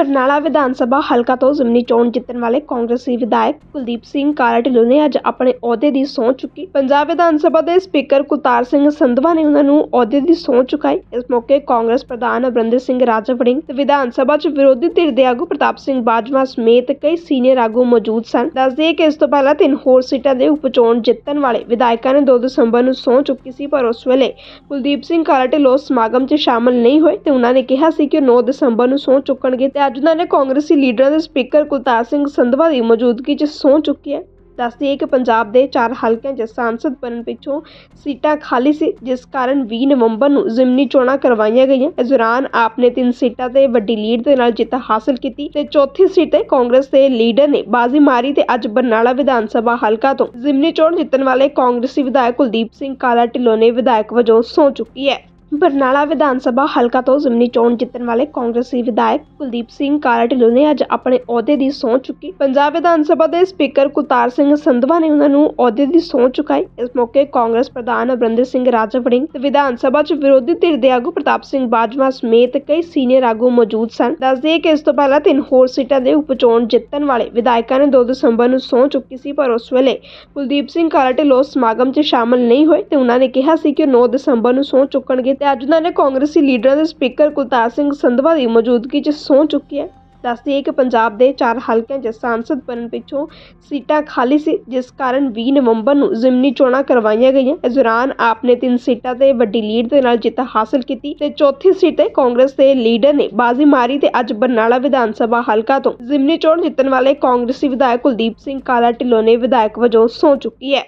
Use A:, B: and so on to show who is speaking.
A: ਬਰਨਾਲਾ ਵਿਧਾਨ ਸਭਾ ਹਲਕਾ ਤੋਂ ਜ਼ਿਮਨੀ ਚੋਣ ਜਿੱਤਣ ਵਾਲੇ ਕਾਂਗਰਸੀ ਵਿਧਾਇਕ ਕੁਲਦੀਪ ਸਿੰਘ ਕਾਲਾ ਢਿੱਲੋਂ ਨੇ ਅੱਜ ਆਪਣੇ ਅਹੁਦੇ ਦੀ ਸਹੁੰ ਚੁੱਕੀ। ਪੰਜਾਬ ਵਿਧਾਨ ਸਭਾ ਦੇ ਸਪੀਕਰ ਕੁਲਤਾਰ ਸਿੰਘ ਸੰਧਵਾ ਨੇ ਉਹਨਾਂ ਨੂੰ ਅਹੁਦੇ ਦੀ ਸਹੁੰ ਚੁਕਾਈ। ਇਸ ਮੌਕੇ ਕਾਂਗਰਸ ਪ੍ਰਧਾਨ ਅਮਰਿੰਦਰ ਸਿੰਘ ਰਾਜਾ ਤੇ ਵਿਧਾਨ ਸਭਾ 'ਚ ਵਿਰੋਧੀ ਧਿਰ ਦੇ ਆਗੂ ਪ੍ਰਤਾਪ ਸਿੰਘ ਬਾਜਵਾ ਸਮੇਤ ਕਈ ਸੀਨੀਅਰ ਆਗੂ ਮੌਜੂਦ ਸਨ। ਦੱਸਦੇ ਕਿ ਇਸ ਤੋਂ ਪਹਿਲਾਂ ਤਿੰਨ ਹੋਰ ਸੀਟਾਂ ਦੇ ਉਪਚੋਣ ਜਿੱਤਣ ਵਾਲੇ ਵਿਧਾਇਕਾਂ ਨੇ 2 ਦਸੰਬਰ ਨੂੰ ਸਹੁੰ ਚੁੱਕੀ ਸੀ, ਪਰ ਉਸ ਵੇਲੇ ਕੁਲਦੀਪ ਸਿੰਘ ਕਾਲਾ ਢਿੱਲੋਂ ਸਮਾਗਮ 'ਚ ਸ਼ਾਮਲ ਨਹੀਂ ਹੋਏ ਤੇ ਉਹਨਾਂ ਨੇ ਕਿਹਾ ਸੀ ਕਿ ਉਹ 9 ਦਸੰਬਰ ਨੂੰ ਸਹੁੰ ਚੁੱਕਣਗੇ ਤੇ ਅੱਜ ਨੇ ਕਾਂਗਰਸੀ ਲੀਡਰਾਂ ਦੇ ਸਪੀਕਰ ਕੁਲਤਾਰ ਸਿੰਘ ਸੰਧਵਾ ਦੀ ਮੌਜੂਦਗੀ 'ਚ ਸਹੁੰ ਚੁੱਕੀ ਹੈ। ਦੱਸਦੀ ਹੈ ਕਿ ਪੰਜਾਬ ਦੇ ਚਾਰ ਹਲਕਿਆਂ 'ਚ ਸਾਂਸਦ ਬਣਨ ਪਿੱਛੋਂ ਸੀਟਾਂ ਖਾਲੀ ਸੀ, ਜਿਸ ਕਾਰਨ 20 ਨਵੰਬਰ ਨੂੰ ਜ਼ਿਮਨੀ ਚੋਣਾਂ ਕਰਵਾਈਆਂ ਗਈਆਂ। ਇਸ ਦੌਰਾਨ ਆਪ ਨੇ ਤਿੰਨ ਸੀਟਾਂ ਤੇ ਵੱਡੀ ਲੀਡ ਦੇ ਨਾਲ ਜਿੱਤ ਹਾਸਲ ਕੀਤੀ ਤੇ ਚੌਥੀ ਸੀਟ ਤੇ ਕਾਂਗਰਸ ਦੇ ਲੀਡਰ ਨੇ ਬਾਜ਼ੀ ਮਾਰੀ ਤੇ ਅੱਜ ਬਰਨਾਲਾ ਵਿਧਾਨ ਸਭਾ ਹਲਕਾ ਤੋਂ ਜ਼ਿਮਨੀ ਚੋਣ ਜਿੱਤਣ ਵਾਲੇ ਕਾਂਗਰਸੀ ਵਿਧਾਇਕ ਕੁਲਦੀਪ ਸਿੰਘ ਕਾਲਾ ਢਿੱਲੋਂ ਨੇ ਵਿਧਾਇਕ ਵਜੋਂ ਸਹੁੰ ਚੁੱਕੀ ਹੈ। ਬਰਨਾਲਾ ਵਿਧਾਨ ਸਭਾ ਹਲਕਾ ਤੋਂ ਜ਼ਿਮਨੀ ਚੋਣ ਜਿੱਤਣ ਵਾਲੇ ਕਾਂਗਰਸੀ ਵਿਧਾਇਕ ਕੁਲਦੀਪ ਸਿੰਘ ਕਾਲਾ ਢਿੱਲੋਂ ਨੇ ਅੱਜ ਆਪਣੇ ਅਹੁਦੇ ਦੀ ਸਹੁੰ ਚੁੱਕੀ। ਪੰਜਾਬ ਵਿਧਾਨ ਸਭਾ ਦੇ ਸਪੀਕਰ ਕੁਲਤਾਰ ਸਿੰਘ ਸੰਧਵਾ ਨੇ ਉਹਨਾਂ ਨੂੰ ਅਹੁਦੇ ਦੀ ਸਹੁੰ ਚੁਕਾਈ। ਇਸ ਮੌਕੇ ਕਾਂਗਰਸ ਪ੍ਰਧਾਨ ਅਮਰਿੰਦਰ ਸਿੰਘ ਰਾਜਾ ਤੇ ਵਿਧਾਨ ਸਭਾ 'ਚ ਵਿਰੋਧੀ ਧਿਰ ਦੇ ਆਗੂ ਪ੍ਰਤਾਪ ਸਿੰਘ ਬਾਜਵਾ ਸਮੇਤ ਕਈ ਸੀਨੀਅਰ ਆਗੂ ਮੌਜੂਦ ਸਨ। ਦੱਸਦੇ ਕਿ ਇਸ ਤੋਂ ਪਹਿਲਾਂ ਤਿੰਨ ਹੋਰ ਸੀਟਾਂ ਦੇ ਉਪਚੋਣ ਜਿੱਤਣ ਵਾਲੇ ਵਿਧਾਇਕਾਂ ਨੇ 2 ਦਸੰਬਰ ਨੂੰ ਸਹੁੰ ਚੁੱਕੀ ਸੀ, ਪਰ ਉਸ ਵੇਲੇ ਕੁਲਦੀਪ ਸਿੰਘ ਕਾਲਾ ਢਿੱਲੋਂ ਸਮਾਗਮ 'ਚ ਸ਼ਾਮਲ ਨਹੀਂ ਹੋਏ ਤੇ ਉਹਨਾਂ ਨੇ ਕਿਹਾ ਸੀ ਕਿ ਉਹ 9 ਦਸੰਬਰ ਨੂੰ ਸਹੁੰ ਚੁੱਕਣਗੇ। ਤੇ ਅੱਜ ਉਹਨਾਂ ਨੇ ਕਾਂਗਰਸੀ ਲੀਡਰਾਂ ਦੇ ਸਪੀਕਰ ਕੁਲਤਾਰ ਸਿੰਘ ਸੰਧਵਾ ਦੀ ਮੌਜੂਦਗੀ 'ਚ ਸਹੁੰ ਚੁੱਕੀ ਹੈ। ਦੱਸਦੀ ਹੈ ਕਿ ਪੰਜਾਬ ਦੇ ਚਾਰ ਹਲਕਿਆਂ 'ਚ ਸਾਂਸਦ ਬਣਨ ਪਿੱਛੋਂ ਸੀਟਾਂ ਖਾਲੀ ਸੀ, ਜਿਸ ਕਾਰਨ 20 ਨਵੰਬਰ ਨੂੰ ਜ਼ਿਮਨੀ ਚੋਣਾਂ ਕਰਵਾਈਆਂ ਗਈਆਂ। ਇਸ ਦੌਰਾਨ ਆਪ ਨੇ ਤਿੰਨ ਸੀਟਾਂ ਤੇ ਵੱਡੀ ਲੀਡ ਦੇ ਨਾਲ ਜਿੱਤ ਹਾਸਲ ਕੀਤੀ ਤੇ ਚੌਥੀ ਸੀਟ ਤੇ ਕਾਂਗਰਸ ਦੇ ਲੀਡਰ ਨੇ ਬਾਜ਼ੀ ਮਾਰੀ ਤੇ ਅੱਜ ਬਰਨਾਲਾ ਵਿਧਾਨ ਸਭਾ ਹਲਕਾ ਤੋਂ ਜ਼ਿਮਨੀ ਚੋਣ ਜਿੱਤਣ ਵਾਲੇ ਕਾਂਗਰਸੀ ਵਿਧਾਇਕ ਕੁਲਦੀਪ ਸਿੰਘ ਕਾਲਾ ਢਿੱਲੋਂ ਨੇ ਵਿਧਾਇਕ ਵਜੋਂ ਸਹੁੰ ਚੁੱਕੀ ਹੈ।